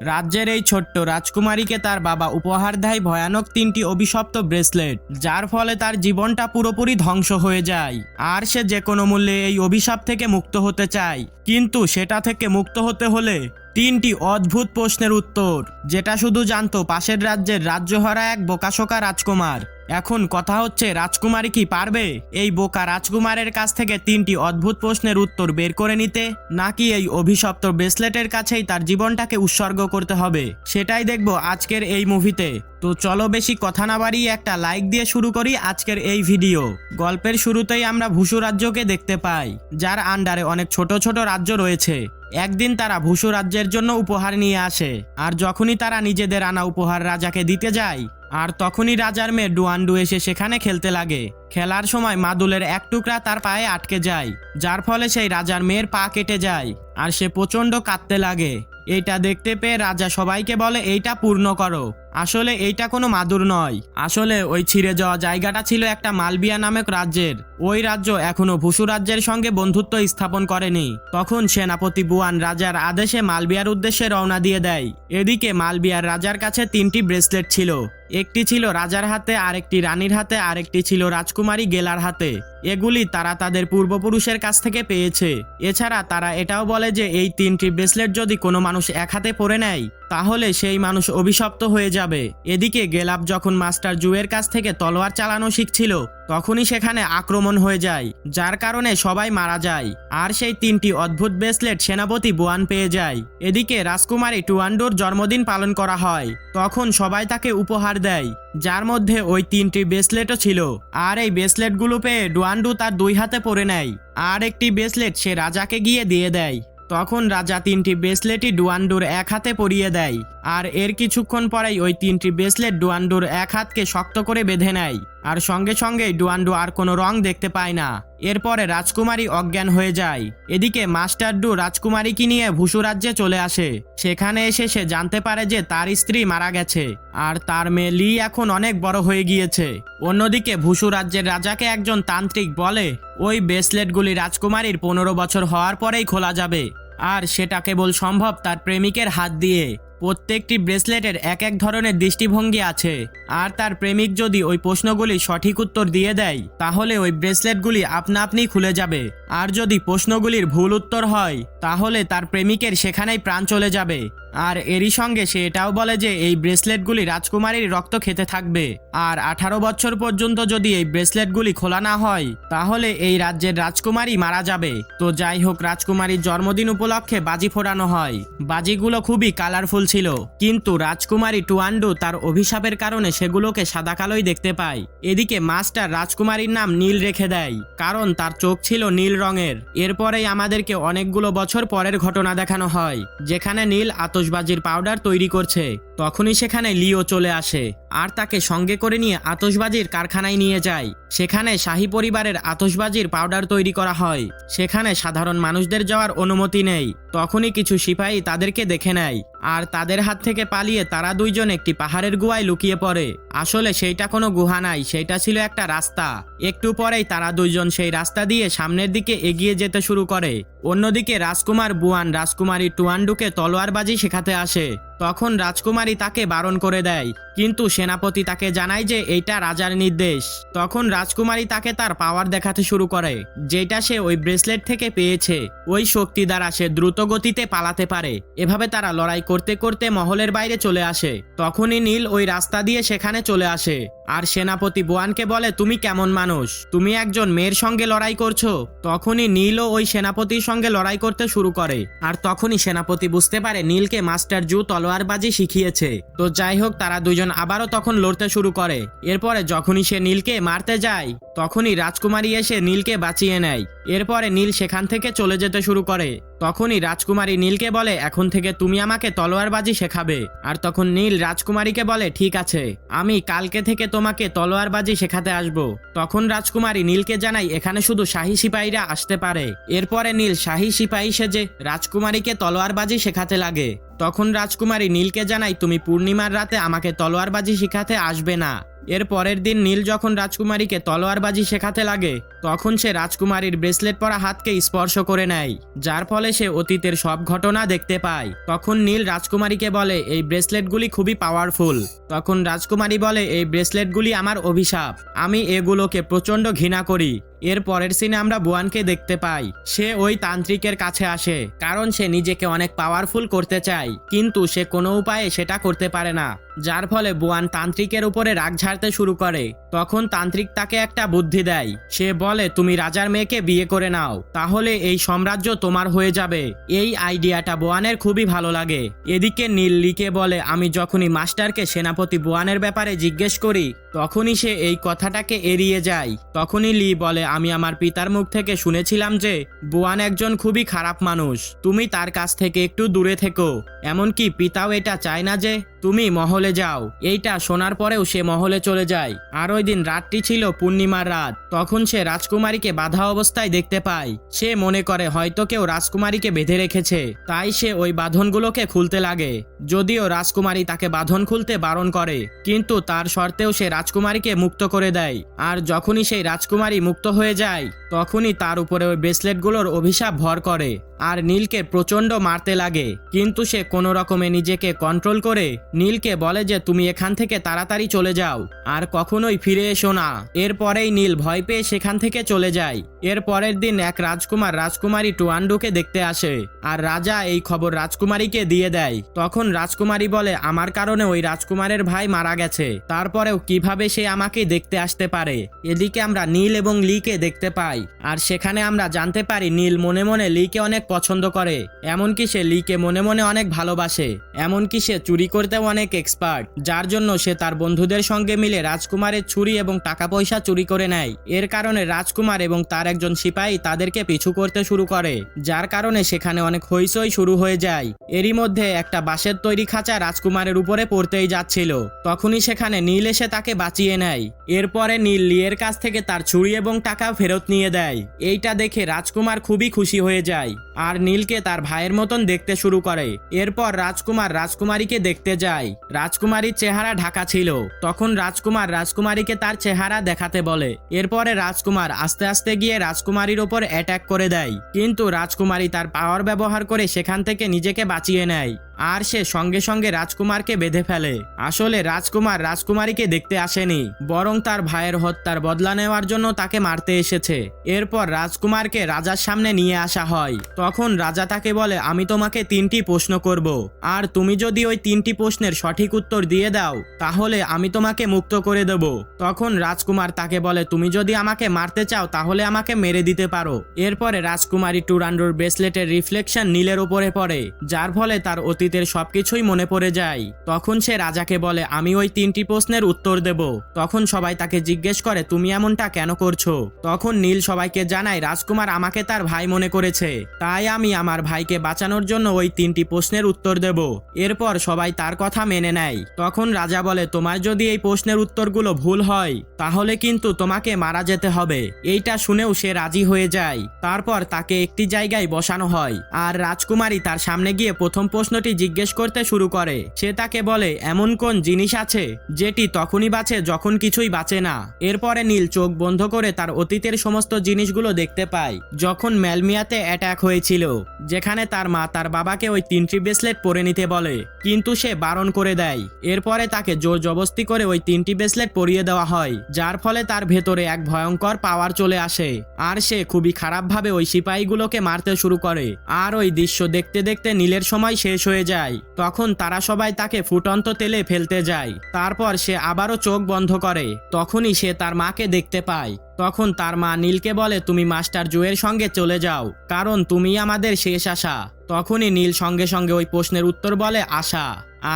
রাজ্যের এই ছোট্ট রাজকুমারীকে তার বাবা উপহার দেয় ভয়ানক তিনটি অভিশপ্ত ব্রেসলেট, যার ফলে তার জীবনটা পুরোপুরি ধ্বংস হয়ে যায়। আর সে যে কোনো মূল্যে এই অভিশাপ থেকে মুক্ত হতে চায়, কিন্তু সেটা থেকে মুক্ত হতে হলে তিনটি অদ্ভুত প্রশ্নের উত্তর। যেটা শুধু জানতো পাশের রাজ্যের রাজ্যহারা এক বোকাশোকা রাজকুমার। এখন কথা হচ্ছে, রাজকুমারী কি পারবে? এই বোকা রাজকুমারের কাছ থেকে তিনটি অদ্ভুত প্রশ্নের উত্তর বের করে নিতে, নাকি এই অভিশপ্ত ব্রেসলেটের কাছেই তার জীবনটাকে উৎসর্গ করতে হবে? সেটাই দেখব আজকের এই মুভিতে। তো চলো বেশি কথা না বাড়িয়ে একটা লাইক দিয়ে শুরু করি আজকের এই ভিডিও। গল্পের শুরুতেই আমরা ভুসু রাজ্যকে দেখতে পাই, যার আন্ডারে অনেক ছোট ছোট রাজ্য রয়েছে। একদিন তারা ভূসু রাজ্যের জন্য উপহার নিয়ে আসে, আর যখনই তারা নিজেদের আনা উপহার রাজাকে দিতে যায়, আর তখনই রাজার মেয়ে ডুয়ান্ডু এসে সেখানে খেলতে লাগে। খেলার সময় মাদুলের এক টুকরা তার পায়ে আটকে যায়, যার ফলে সেই রাজার মেয়ের পা কেটে যায়, আর সে প্রচণ্ড কাঁদতে লাগে। এটা দেখতে পেয়ে রাজা সবাইকে বলে, এইটা পূর্ণ করো। আসলে এইটা কোনো মাদুর নয়। আসলে ওই ছিঁড়ে যাওয়া জায়গাটা ছিল একটা মালবিয়া নামক রাজ্যের। ওই রাজ্য এখনও ভুসু রাজ্যের সঙ্গে বন্ধুত্ব স্থাপন করেনি। তখন সেনাপতি বুয়ান রাজার আদেশে মালবিয়ার উদ্দেশ্যে রওনা দিয়ে দেয়। এদিকে মালবিয়ার রাজার কাছে তিনটি ব্রেসলেট ছিল। একটি ছিল রাজার হাতে, আরেকটি রানীর হাতে, আরেকটি ছিল রাজকুমারী গেলার হাতে। এগুলি তারা তাদের পূর্বপুরুষের কাছ থেকে পেয়েছে। এছাড়া তারা এটাও বলে যে এই তিনটি ব্রেসলেট যদি কোনো মানুষ এক হাতে পরে নেয় তাহলে সেই মানুষ অভিশপ্ত হয়ে যাবে। এদিকে গেলাপ যখন মাস্টার জুয়ের কাছ থেকে তলোয়ার চালানো শিখছিল, তখনই সেখানে আক্রমণ হয়ে যায়, যার কারণে সবাই মারা যায়। আর সেই তিনটি অদ্ভুত ব্রেসলেট সেনাপতি বোয়ান পেয়ে যায়। এদিকে রাজকুমারী টুয়ান্ডোর জন্মদিন পালন করা হয়, তখন সবাই তাকে উপহার দেয়, যার মধ্যে ওই তিনটি ব্রেসলেটও ছিল। আর এই ব্রেসলেটগুলো পেয়ে ডুয়ান্ডু তার দুই হাতে পরে নেয়, আর একটি ব্রেসলেট সে রাজাকে গিয়ে দিয়ে দেয়। তখন রাজা তিনটি ব্রেসলেটই ডুয়ান্ডুর এক হাতে পরিয়ে দেয়। আর এর কিছুক্ষণ পরেই ওই তিনটি ব্রেসলেট ডুয়ান্ডুর এক হাতকে শক্ত করে বেঁধে নেয়। আর সঙ্গে সঙ্গেই ডুয়ান্ডু আর কোনো রং দেখতে পায় না। এরপরে রাজকুমারী অজ্ঞান হয়ে যায়। এদিকে মাস্টার ডু রাজকুমারীকে নিয়ে ভুসু রাজ্যে চলে আসে। সেখানে এসে সে জানতে পারে যে তার স্ত্রী মারা গেছে। আর তার মেয়ে লি এখন অনেক বড় হয়ে গিয়েছে। অন্যদিকে ভুসু রাজ্যের রাজাকে একজন তান্ত্রিক বলে, ওই ব্রেসলেটগুলি রাজকুমারীর পনেরো বছর হওয়ার পরেই খোলা যাবে। আর সেটা কেবল সম্ভব তার প্রেমিকের হাত দিয়ে। প্রত্যেকটি ব্রেসলেটের এক এক ধরনের দৃষ্টিভঙ্গি আছে। আর তার প্রেমিক যদি ওই প্রশ্নগুলি সঠিক উত্তর দিয়ে দেয়, তাহলে ওই ব্রেসলেটগুলি আপনা আপনি খুলে যাবে। আর যদি প্রশ্নগুলির ভুল উত্তর হয়, তাহলে তার প্রেমিকের সেখানেই প্রাণ চলে যাবে। আর এরই সঙ্গে সে এটাও বলে যে এই ব্রেসলেটগুলি রাজকুমারীর রক্ত খেতে থাকবে। আর আঠারো বছর পর্যন্ত যদি এই ব্রেসলেটগুলি খোলা না হয়, তাহলে এই রাজ্যের রাজকুমারী মারা যাবে। তো যাই হোক, রাজকুমারীর জন্মদিন উপলক্ষে বাজি ফোড়ানো হয়। বাজিগুলো খুবই কালারফুল ছিল। কিন্তু রাজকুমারী টুয়ান্ডু তার অভিশাপের কারণে সেগুলোকে সাদা কালোই দেখতে পায়। এদিকে মাস্টার রাজকুমারীর নাম নীল রেখে দেয়, কারণ তার চোখ ছিল নীল রঙের। এরপরেই আমাদেরকে অনেকগুলো বছর পরের ঘটনা দেখানো হয়, যেখানে নীল আতশবাজির পাউডার তৈরি করছে। তখনই সেখানে লিও চলে আসে আর তাকে সঙ্গে করে নিয়ে আতসবাজির কারখানায় নিয়ে যায়। সেখানে শাহী পরিবারের আতসবাজির পাউডার তৈরি করা হয়। সেখানে সাধারণ মানুষদের যাওয়ার অনুমতি নেই। তখনই কিছু সিপাহী তাদেরকে দেখে নেয় আর তাদের হাত থেকে পালিয়ে তারা দুইজন একটি পাহাড়ের গুহায় লুকিয়ে পড়ে। আসলে সেইটা কোনো গুহা নাই, সেইটা ছিল একটা রাস্তা। একটু পরেই তারা দুইজন সেই রাস্তা দিয়ে সামনের দিকে এগিয়ে যেতে শুরু করে। অন্যদিকে রাজকুমার বুয়ান, রাজকুমারী টুয়ান্ডুকে তলোয়ারবাজি শেখাতে আসে। তখন রাজকুমারী তাকে বারণ করে দেয়। কিন্তু সেনাপতি তাকে জানায় যে এইটা রাজার নির্দেশ। তখন রাজকুমারী তাকে তার পাওয়ার দেখাতে শুরু করে, যেটা সে ওই ব্রেসলেট থেকে পেয়েছে। ওই শক্তি দ্বারা সে দ্রুত গতিতে পালাতে পারে। এভাবে তারা লড়াই করতে করতে মহলের বাইরে চলে আসে। তখনই নীল ওই রাস্তা দিয়ে সেখানে চলে আসে। আর সেনাপতি বোয়ানকে বলে, তুমি কেমন মানুষ? তুমি একজন মেয়ের সঙ্গে লড়াই করছ? তখনই নীলও ওই সেনাপতির সঙ্গে লড়াই করতে শুরু করে। আর তখনই সেনাপতি বুঝতে পারে নীলকে মাস্টার জু তলোয়ারবাজি শিখিয়েছে। তো যাই হোক, তারা দুজন আবারও তখন লড়তে শুরু করে। এরপরে যখনই সে নীলকে মারতে যায়, তখনই রাজকুমারী এসে নীলকে বাঁচিয়ে নেয়। এরপরে নীল সেখান থেকে চলে যেতে শুরু করে। তখনই রাজকুমারী নীলকে বলে, এখন থেকে তুমি আমাকে তলোয়ারবাজি শেখাবে। আর তখন নীল রাজকুমারীকে বলে, ঠিক আছে, আমি কালকে থেকে তোমাকে তলোয়ারবাজি শেখাতে আসব। তখন রাজকুমারী নীলকে জানাই এখানে শুধু শাহী সিপাহীরা আসতে পারে। এরপরে নীল শাহী সিপাহী সেজে রাজকুমারীকে তলোয়ারবাজি শেখাতে লাগে। তখন রাজকুমারী নীলকে জানাই, তুমি পূর্ণিমার রাতে আমাকে তলোয়ারবাজি শেখাতে আসবে না। এর পরের দিন নীল যখন রাজকুমারীকে তলোয়ারবাজি শেখাতে লাগে তখন সে রাজকুমারীর ব্রেসলেট পরা হাতকে স্পর্শ করে নেয়, যার ফলে সে অতীতের সব ঘটনা দেখতে পায়। তখন নীল রাজকুমারীকে বলে, এই ব্রেসলেটগুলি খুবই পাওয়ারফুল তখন রাজকুমারী বলে, এই ব্রেসলেটগুলি আমার অভিশাপ। আমি এগুলোকে প্রচণ্ড ঘৃণা করি। এর পরের সিনে আমরা বুয়ানকে দেখতে পাই। সে ওই তান্ত্রিকের কাছে আসে, কারণ সে নিজেকে অনেক পাওয়ারফুল করতে চায়, কিন্তু সে কোনো উপায়ে সেটা করতে পারে না, যার ফলে বুয়ান তান্ত্রিকের উপরে রাগ ঝাড়তে শুরু করে। তখন তান্ত্রিক তাকে একটা বুদ্ধি দেয়। সে বলে, তুমি রাজার মেয়েকে বিয়ে করে নাও, তাহলে এই সাম্রাজ্য তোমার হয়ে যাবে। এই আইডিয়াটা বোয়ানের খুবই ভালো লাগে। এদিকে নীল লিকে বলে, আমি যখনই মাস্টারকে সেনাপতি বোয়ানের ব্যাপারে জিজ্ঞেস করি, তখনই সে এই কথাটাকে এড়িয়ে যায়। তখনই লি বলে, আমি আমার পিতার মুখ থেকে শুনেছিলাম যে, বোয়ান একজন খুবই খারাপ মানুষ। তুমি তার কাছ থেকে একটু দূরে থেকো। এমনকি পিতাও এটা চায় না যে তুমি মহলে যাও। এইটা শোনার পরেও সে মহলে চলে যায়। আর ওই দিন রাতটি ছিল পূর্ণিমার রাত। তখন সে রাজকুমারীকে বাধা অবস্থায় দেখতে পায়। সে মনে করে হয়তো কেউ রাজকুমারীকে বেঁধে রেখেছে। তাই সে ওই বাঁধনগুলোকে খুলতে লাগে। যদিও রাজকুমারী তাকে বাঁধন খুলতে বারণ করে, কিন্তু তার শর্তেও সে রাজকুমারীকে মুক্ত করে দেয়। আর যখনই সেই রাজকুমারী মুক্ত হয়ে যায়, তখনই তার উপরে ওই ব্রেসলেটগুলোর অভিশাপ ভর করে। আর নীলকে প্রচণ্ড মারতে লাগে। কিন্তু সে কোনো রকমে নিজেকে কন্ট্রোল করে, নীলকে বলে যে তুমি এখান থেকে তাড়াতাড়ি চলে যাও, আর কখনোই ফিরে এসো না। এরপরেই নীল ভয় পেয়ে সেখান থেকে চলে যায়। এর পরের দিন এক রাজকুমার রাজকুমারী টুয়ান্ডুকে দেখতে আসে, আর রাজা এই খবর রাজকুমারীকে দিয়ে দেয়। তখন রাজকুমারী বলে, আমার কারণে ওই রাজকুমারের ভাই মারা গেছে। তারপরেও কীভাবে সে আমাকে দেখতে আসতে পারে? এদিকে আমরা নীল এবং লিকে দেখতে পাই, আর সেখানে আমরা জানতে পারি নীল মনে মনে লিকে অনেক পছন্দ করে। এমনকি সে লিকে মনে মনে অনেক ভালোবাসে, এমনকি সে চুরি করতেও অনেক এক্সপার্ট যার জন্য সে তার বন্ধুদের সঙ্গে মিলে রাজকুমারের ছুরি এবং টাকা পয়সা চুরি করে নেয়। এর কারণে রাজকুমার এবং তার একজন সিপাহী তাদেরকে পিছু করতে শুরু করে, যার কারণে সেখানে অনেক হইচই শুরু হয়ে যায়। এরই মধ্যে একটা বাঁশের তৈরি খাঁচা রাজকুমারের উপরে পড়তেই যাচ্ছিল। তখনই সেখানে নীল এসে তাকে বাঁচিয়ে নেয়। এরপরে নীল লিয়ের কাছ থেকে তার ছুরি এবং টাকা ফেরত নিয়ে দেয়। এইটা দেখে রাজকুমার খুবই খুশি হয়ে যায়। আর নীলকে তার ভাইয়ের মতন দেখতে শুরু করে। এরপর রাজকুমার রাজকুমারীকে দেখতে যায়। রাজকুমারীর চেহারা ঢাকা ছিল। তখন রাজকুমার রাজকুমারীকে তার চেহারা দেখাতে বলে। এরপরে রাজকুমার আস্তে আস্তে গিয়ে রাজকুমারীর ওপর অ্যাটাক করে দেয়। কিন্তু রাজকুমারী তার পাওয়ার ব্যবহার করে সেখান থেকে নিজেকে বাঁচিয়ে নেয়। আর সে সঙ্গে সঙ্গে রাজকুমারকে বেঁধে ফেলে। আসলে রাজকুমার রাজকুমারীকে দেখতে আসেনি, বরং তার ভাইয়ের হত্যার বদলা নেওয়ার জন্য তাকে মারতে এসেছে। এরপর রাজকুমারকে রাজার সামনে নিয়ে আসা হয়। তখন রাজা তাকে বলে, আমি তোমাকে তিনটি প্রশ্ন করব। আর তুমি যদি ওই তিনটি প্রশ্নের সঠিক উত্তর দিয়ে দাও, তাহলে আমি তোমাকে মুক্ত করে দেব। তখন রাজকুমার তাকে বলে, তুমি যদি আমাকে মারতে চাও, তাহলে আমাকে মেরে দিতে পারো। এরপরে রাজকুমারী টুরান্ডোর ব্রেসলেটের রিফ্লেকশন নীলের উপরে পড়ে, যার ফলে তার অতীতের সবকিছুই মনে পড়ে যায়। তখন সে রাজাকে বলে, আমি ওই তিনটি প্রশ্নের উত্তর দেব। তখন সবাই তাকে জিজ্ঞেস করে, তুমি এমনটা কেন করছ? তখন নীল সবাইকে জানায়, রাজকুমার আমাকে তার ভাই মনে করেছে। তাই আমি আমার ভাইকে বাঁচানোর জন্য ওই তিনটি প্রশ্নের উত্তর দেব। এরপর সবাই তার কথা মেনে নেয়। তখন রাজা বলে, তোমার যদি এই প্রশ্নের উত্তরগুলো ভুল হয়, তাহলে কিন্তু তোমাকে মারা যেতে হবে। এইটা শুনেও সে রাজি হয়ে যায়। তারপর তাকে একটি জায়গায় বসানো হয়। আর রাজকুমারী তার সামনে গিয়ে প্রথম প্রশ্নটি জিজ্ঞেস করতে শুরু করে। সে তাকে বলে, এমন কোন জিনিস আছে যেটি তখনই বাঁচে যখন কিছুই বাঁচে না? এরপরে নীল চোখ বন্ধ করে তার অতীতের সমস্ত জিনিসগুলো দেখতে পায়, যখন ম্যালমিয়াতে অ্যাটাক হয়েছিল, যেখানে তার মা তার বাবাকে ওই তিনটি ব্রেসলেট পরে নিতে বলে, কিন্তু সে বারণ করে দেয়। এরপরে তাকে জোর জবস্তি করে ওই তিনটি ব্রেসলেট পরিয়ে দেওয়া হয়, যার ফলে তার ভেতরে এক ভয়ঙ্কর পাওয়ার চলে আসে। আর সে খুবই খারাপভাবে ওই সিপাহীগুলোকে মারতে শুরু করে। আর ওই দৃশ্য দেখতে দেখতে নীলের সময় শেষ হয়ে যায়। তখন তারা সবাই তাকে ফুটন্ত তেলে ফেলতে যায়। তারপর সে আবারও চোখ বন্ধ করে। তখনই সে তার মাকে দেখতে পায়। তখন তার মা নীলকে বলে, তুমি মাস্টার জুয়ের সঙ্গে চলে যাও, কারণ তুমি আমাদের শেষ আশা। তখনই নীল সঙ্গে সঙ্গে ওই প্রশ্নের উত্তর বলে, আশা।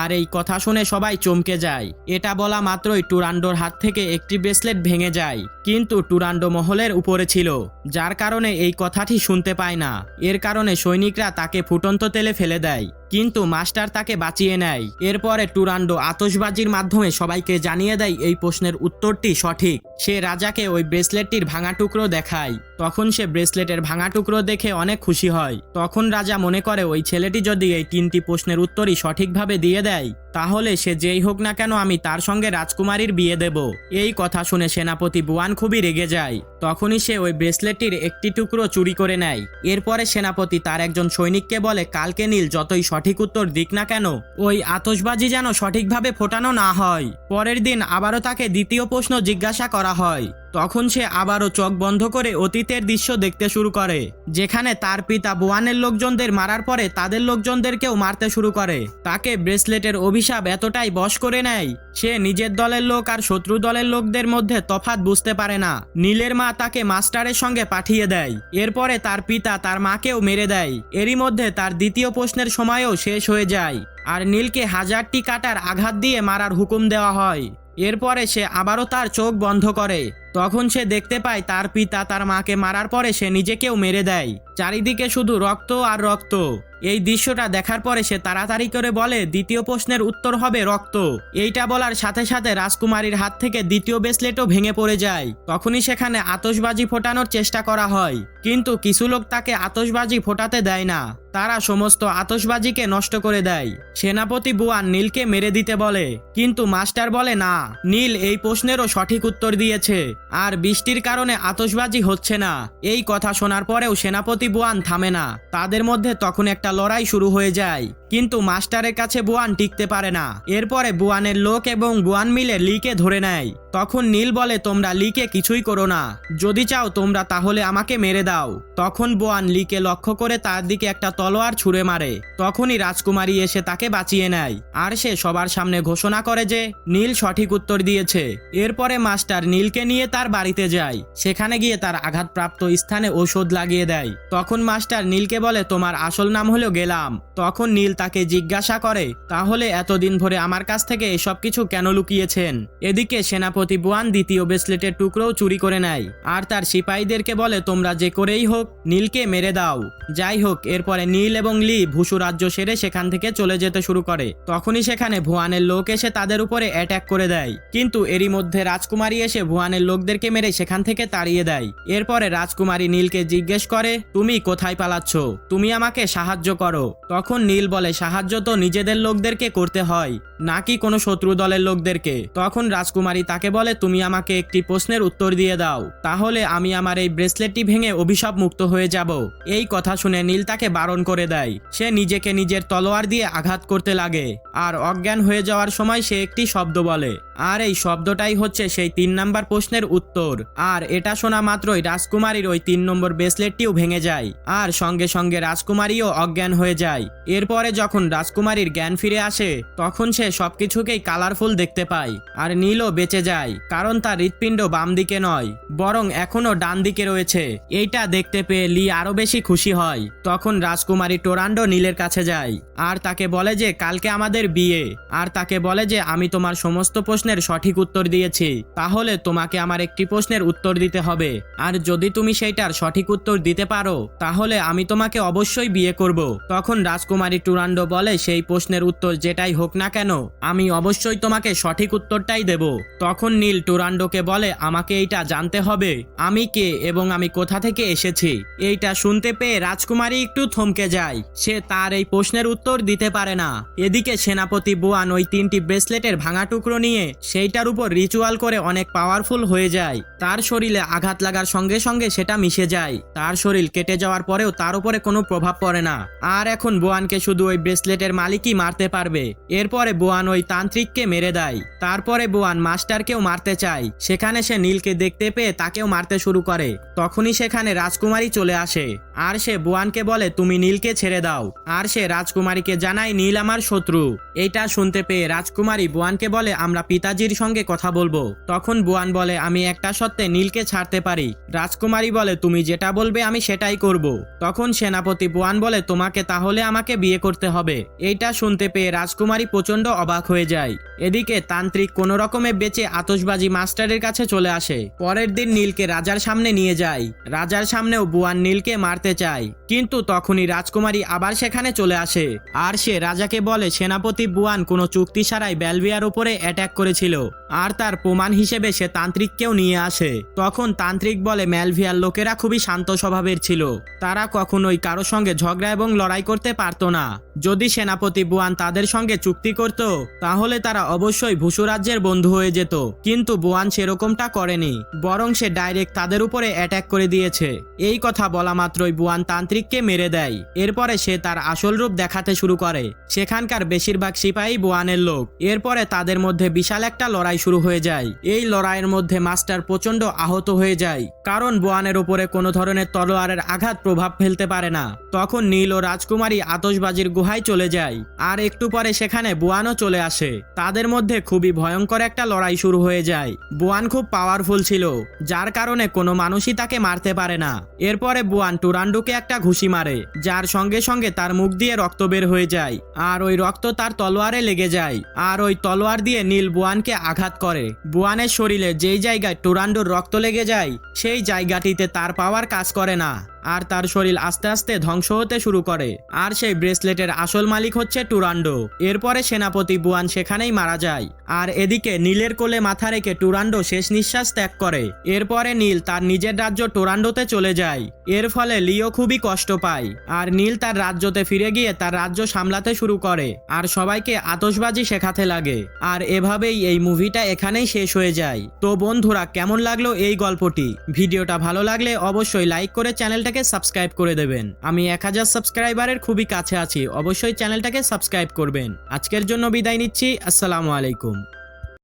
আর এই কথা শুনে সবাই চমকে যায়। এটা বলা মাত্রই টুরান্ডোর হাত থেকে একটি ব্রেসলেট ভেঙে যায়, কিন্তু টুরান্ডো মহলের উপরে ছিল, যার কারণে এই কথাটি শুনতে পায় না। এর কারণে সৈনিকরা তাকে ফুটন্ত তেলে ফেলে দেয়, কিন্তু মাস্টার তাকে বাঁচিয়ে নেয়। এরপরে টুরান্ডো আতশবাজির মাধ্যমে সবাইকে জানিয়ে দেয় এই প্রশ্নের উত্তরটি সঠিক। সে রাজাকে ওই ব্রেসলেটটির ভাঙা টুকরো দেখায় তখন সে ব্রেসলেটের ভাঙা টুকরো দেখে অনেক খুশি হয়। তখন রাজা মনে করে, ওই ছেলেটি যদি এই তিনটি প্রশ্নের উত্তরই সঠিকভাবে দিয়ে দেয়, তাহলে সে যেই হোক না কেন আমি তার সঙ্গে রাজকুমারীর বিয়ে দেব। এই কথা শুনে সেনাপতি বুয়ান খুবই রেগে যায়। তখনই সে ওই ব্রেসলেটটির একটি টুকরো চুরি করে নেয়। এরপরে সেনাপতি তার একজন সৈনিককে বলে, কালকে নীল, যতই সঠিক উত্তর দিক না কেন, ওই আতশবাজি যেন সঠিকভাবে ফোটানো না হয়। পরের দিন আবারও তাকে দ্বিতীয় প্রশ্ন জিজ্ঞাসা করা হয়। তখন সে আবারও চোখ বন্ধ করে অতীতের দৃশ্য দেখতে শুরু করে, যেখানে তার পিতা বোয়ানের লোকজনদের মারার পরে তাদের লোকজনদেরকেও মারতে শুরু করে। তাকে ব্রেসলেটের অভিশাপ এতটাই বশ করে নেয়, সে নিজের দলের লোক আর শত্রু দলের লোকদের মধ্যে তফাৎ বুঝতে পারে না। নীলের মা তাকে মাস্টারের সঙ্গে পাঠিয়ে দেয়, এরপরে তার পিতা তার মাকেও মেরে দেয়। এরই মধ্যে তার দ্বিতীয় প্রশ্নের সময়ও শেষ হয়ে যায়, আর নীলকে হাজারটি কাটার আঘাত দিয়ে মারার হুকুম দেওয়া হয়। এরপরে সে আবারও তার চোখ বন্ধ করে তখন সে দেখতে পায় তার পিতা তার মাকে মারার পরে সে নিজেকেও মেরে দেয়। চারিদিকে শুধু রক্ত আর রক্ত। এই দৃশ্যটা দেখার পরে সে তাড়াতাড়ি করে বলে, দ্বিতীয় প্রশ্নের উত্তর হবে রক্ত। এইটা বলার সাথে সাথে রাজকুমারীর হাত থেকে দ্বিতীয় ব্রেসলেটও ভেঙে পড়ে যায়। তখনই সেখানে আতশবাজি ফোটানোর চেষ্টা করা হয়। কিন্তু কিছু লোক তাকে আতশবাজি ফোটাতে দেয় না। তারা সমস্ত আতশবাজিকে নষ্ট করে দেয়। সেনাপতি বুয়ান নীলকে মেরে দিতে বলে। কিন্তু মাস্টার বলে, না, নীল এই প্রশ্নেরও সঠিক উত্তর দিয়েছে। আর বৃষ্টির কারণে আতসবাজি হচ্ছে না। এই কথা শোনার পরেও সেনাপতি বুয়ান থামে না। তাদের মধ্যে তখন একটা লড়াই শুরু হয়ে যায়। কিন্তু মাস্টারের কাছে বুয়ান টিকতে পারে না। এরপরে বুয়ানের লোক এবং বুয়ান মিলে লিকে ধরে নেয়। তখন নীল বলে, তোমরা লিকে কিছুই করো না। যদি চাও তোমরা তাহলে আমাকে মেরে দাও। তখন বোয়ান লিকে লক্ষ্য করে তার দিকে একটা তলোয়ার ছুঁড়ে মারে। তখনই রাজকুমারী এসে তাকে বাঁচিয়ে নেয়। আর সে সবার সামনে ঘোষণা করে যে, নীল সঠিক উত্তর দিয়েছে। এরপরে মাস্টার নীলকে নিয়ে তার বাড়িতে যায়। সেখানে গিয়ে তার আঘাতপ্রাপ্ত স্থানে ঔষধ লাগিয়ে দেয়। তখন মাস্টার নীলকে বলে, তোমার আসল নাম হলো গেলাম। তখন নীল তাকে জিজ্ঞাসা করে, তাহলে এতদিন ভরে আমার কাছ থেকে এসব কিছু কেন লুকিয়েছেন? এদিকে সেনাপতি বুয়ান দ্বিতীয় ব্রেসলেটের টুকরোও চুরি করে নেয়। আর তার সিপাহীদেরকে বলে, তোমরা যে করেই হোক, নীলকে মেরে দাও। যাই হোক, এরপরে নীল এবং লি ভুসু রাজ্য সেরে সেখান থেকে চলে যেতে শুরু করে। তখনই সেখানে ভুয়ানের লোক এসে তাদের উপরে অ্যাটাক করে দেয়। কিন্তু এরই মধ্যে রাজকুমারী এসে ভুয়ানের লোকদেরকে মেরে সেখান থেকে তাড়িয়ে দেয়। এরপরে রাজকুমারী নীলকে জিজ্ঞেস করে, তুমি কোথায় পালাচ্ছ? তুমি আমাকে সাহায্য করো। তখন নীল বলে, সাহায্য তো নিজেদের লোকদেরকে করতে হয়, নাকি কোনো শত্রু দলের লোকদেরকে? তখন রাজকুমারী তাকে বলে, তুমি আমাকে একটি প্রশ্নের উত্তর দিয়ে দাও। তাহলে আমি আমার এই ব্রেসলেটটি ভেঙে অভিশাপ মুক্ত হয়ে যাব। এই কথা শুনে নীল তাকে বারণ করে দেয়। সে নিজেকে নিজের তলোয়ার দিয়ে আঘাত করতে লাগে আর অজ্ঞান হয়ে যাওয়ার সময় সে একটি শব্দ বলে। আর এই শব্দটাই হচ্ছে সেই তিন নাম্বার প্রশ্নের উত্তর। আর এটা শোনা মাত্রই রাজকুমারীর ওই তিন নম্বর ব্রেসলেটটিও ভেঙে যায় আর সঙ্গে সঙ্গে রাজকুমারীও অজ্ঞান হয়ে যায়। এরপরে যখন রাজকুমারীর জ্ঞান ফিরে আসে, তখন সে সবকিছুকেই কালারফুল দেখতে পায় আর নীলও বেঁচে যায়। কারণ তার হৃৎপিণ্ড বাম দিকে নয়, বরং এখনও ডান দিকে রয়েছে। এইটা দেখতে পেয়ে লি আরও বেশি খুশি হয়। তখন রাজকুমারী টোরান্ডো নীলের কাছে যায়, আর তাকে বলে যে, কালকে আমাদের বিয়ে। আর তাকে বলে যে, আমি তোমার সমস্ত প্রশ্নের সঠিক উত্তর দিয়েছি, তাহলে তোমাকে আমার একটি প্রশ্নের উত্তর দিতে হবে। আর যদি তুমি সেইটার সঠিক উত্তর দিতে পারো, তাহলে আমি তোমাকে অবশ্যই বিয়ে করব। তখন রাজকুমারী টুরান্ডো বলে, সেই প্রশ্নের উত্তর যেটাই হোক না কেন, আমি অবশ্যই তোমাকে সঠিক উত্তরটাই দেব। তখন নীল টুরান্ডোকে বলে, আমাকে এইটা জানতে হবে। আমি কে এবং আমি কোথা থেকে এসেছি? এইটা শুনতে পেয়ে রাজকুমারী একটু থমকে যায়। সে তার এই প্রশ্নের উত্তর দিতে পারে না। এদিকে সেনাপতি বুয়ান ওই তিনটি ব্রেসলেটের ভাঙা টুকরো নিয়ে সেইটার উপর রিচুয়াল করে অনেক পাওয়ারফুল হয়ে যায়। তার শরীরে আঘাত লাগার সঙ্গে সঙ্গে সেটা মিশে যায়। তার শরীর কেটে যাওয়ার পরেও তার উপরে কোনো প্রভাব পড়ে না। আর এখন বোয়ানকে শুধু ওই ব্রেসলেটের মালিকই মারতে পারবে। এরপরে বোয়ান ওই তান্ত্রিককে মেরে দেয়। তারপরে বোয়ান মাস্টারকেও মারতে চায় সেখানে সে নীলকে দেখতে পেয়ে তাকেও মারতে শুরু করে। তখনই সেখানে রাজকুমারী চলে আসে। আর সে বোয়ানকে বলে, তুমি নীলকে ছেড়ে দাও। আর সে রাজকুমারীকে জানায়, নীল আমার শত্রু। এইটা শুনতে পেয়ে রাজকুমারী বোয়ানকে বলে, আমরা পিতাজির সঙ্গে কথা বলব। তখন বোয়ান বলে, আমি একটা সত্ত্বে নীলকে ছাড়তে পারি। রাজকুমারী বলে, তুমি যেটা বলবে আমি সেটাই করব। তখন সেনাপতি বোয়ান বলে, তোমাকে তাহলে আমাকে বিয়ে করতে হবে। এইটা শুনতে পেয়ে রাজকুমারী প্রচণ্ড অবাক হয়ে যায়। এদিকে তান্ত্রিক কোনো রকমে বেঁচে আত আতশবাজি মাস্টারের কাছে চলে আসে। পরের দিন নীলকে রাজার সামনে নিয়ে যায়। রাজার সামনেও বুয়ান নীলকে মারতে চায়। কিন্তু তখনই রাজকুমারী আবার সেখানে চলে আসে। আর সে রাজাকে বলে, সেনাপতি বুয়ান কোনো চুক্তি ছাড়াই বেলভিয়ার উপরে অ্যাটাক করেছিল। আর তার প্রমাণ হিসেবে সে তান্ত্রিককেও নিয়ে আসে। তখন তান্ত্রিক বলে ম্যালভিয়ার লোকেরা খুবই শান্ত স্বভাবের ছিল। তারা কখনোই কারও সঙ্গে ঝগড়া এবং লড়াই করতে পারতো না। যদি সেনাপতি বুয়ান তাদের সঙ্গে চুক্তি করত, তাহলে তারা অবশ্যই ভূসুরাজ্যের বন্ধু হয়ে যেত, কিন্তু বোয়ান সেরকমটা করেনি, বরং সে ডাইরেক্ট তাদের উপরে অ্যাটাক করে দিয়েছে। এই কথা বলা মাত্রই বুয়ান তান্ত্রিককে মেরে দেয়। এরপরে সে তার আসল রূপ দেখাতে শুরু করে। সেখানকার বেশিরভাগ সিপাহী বোয়ানের লোক। এরপরে তাদের মধ্যে বিশাল একটা লড়াই শুরু হয়ে যায়। এই লড়াইয়ের মধ্যে মাস্টার প্রচণ্ড আহত হয়ে যায়। কারণ বোয়ানের উপরে কোনো ধরনের তলোয়ারের আঘাত প্রভাব ফেলতে পারে না। তখন নীল ও রাজকুমারী আতশবাজির গুহায় চলে যায়। আর একটু পরে সেখানে বোয়ানও চলে আসে। তাদের মধ্যে খুবই ভয়ঙ্কর একটা লড়াই শুরু হয়ে যায়। বুয়ান খুব পাওয়ারফুল ছিল, যার কারণে কোনো মানুষই তাকে মারতে পারে না। এরপরে বুয়ান টুরান্ডুকে একটা ঘুষি মারে, যার সঙ্গে সঙ্গে তার মুখ দিয়ে রক্ত বের হয়ে যায়, আর ওই রক্ত তার তলোয়ারে লেগে যায়, আর ওই তলোয়ার দিয়ে নীল বুয়ানকে আঘাত করে। বুয়ানের শরীরে যেই জায়গায় টুরান্ডুর রক্ত লেগে যায়, সেই জায়গাটিতে তার পাওয়ার কাজ করে না। আর তার শরীর আস্তে আস্তে ধ্বংস হতে শুরু করে। আর সেই ব্রেসলেটের আসল মালিক হচ্ছে টুরান্ডো। এরপরে সেনাপতি বুয়ান সেখানেই মারা যায়। আর এদিকে নীলের কোলে মাথা রেখে টুরান্ডো শেষ নিঃশ্বাস ত্যাগ করে। এরপরে নীল তার নিজের রাজ্য টোরান্ডোতে চলে যায়। এর ফলে লিও খুবই কষ্ট পায়। আর নীল তার রাজ্যতে ফিরে গিয়ে তার রাজ্য সামলাতে শুরু করে। আর সবাইকে আতশবাজি শেখাতে লাগে। আর এভাবেই এই মুভিটা এখানেই শেষ হয়ে যায়। তো বন্ধুরা, কেমন লাগল এই গল্পটি? ভিডিওটা ভালো লাগলে অবশ্যই লাইক করে চ্যানেলটাকে সাবস্ক্রাইব করে দেবেন। আমি এক হাজার সাবস্ক্রাইবারের খুবই কাছে আছি। অবশ্যই চ্যানেলটাকে সাবস্ক্রাইব করবেন। আজকের জন্য বিদায় নিচ্ছি। আসসালামু আলাইকুম।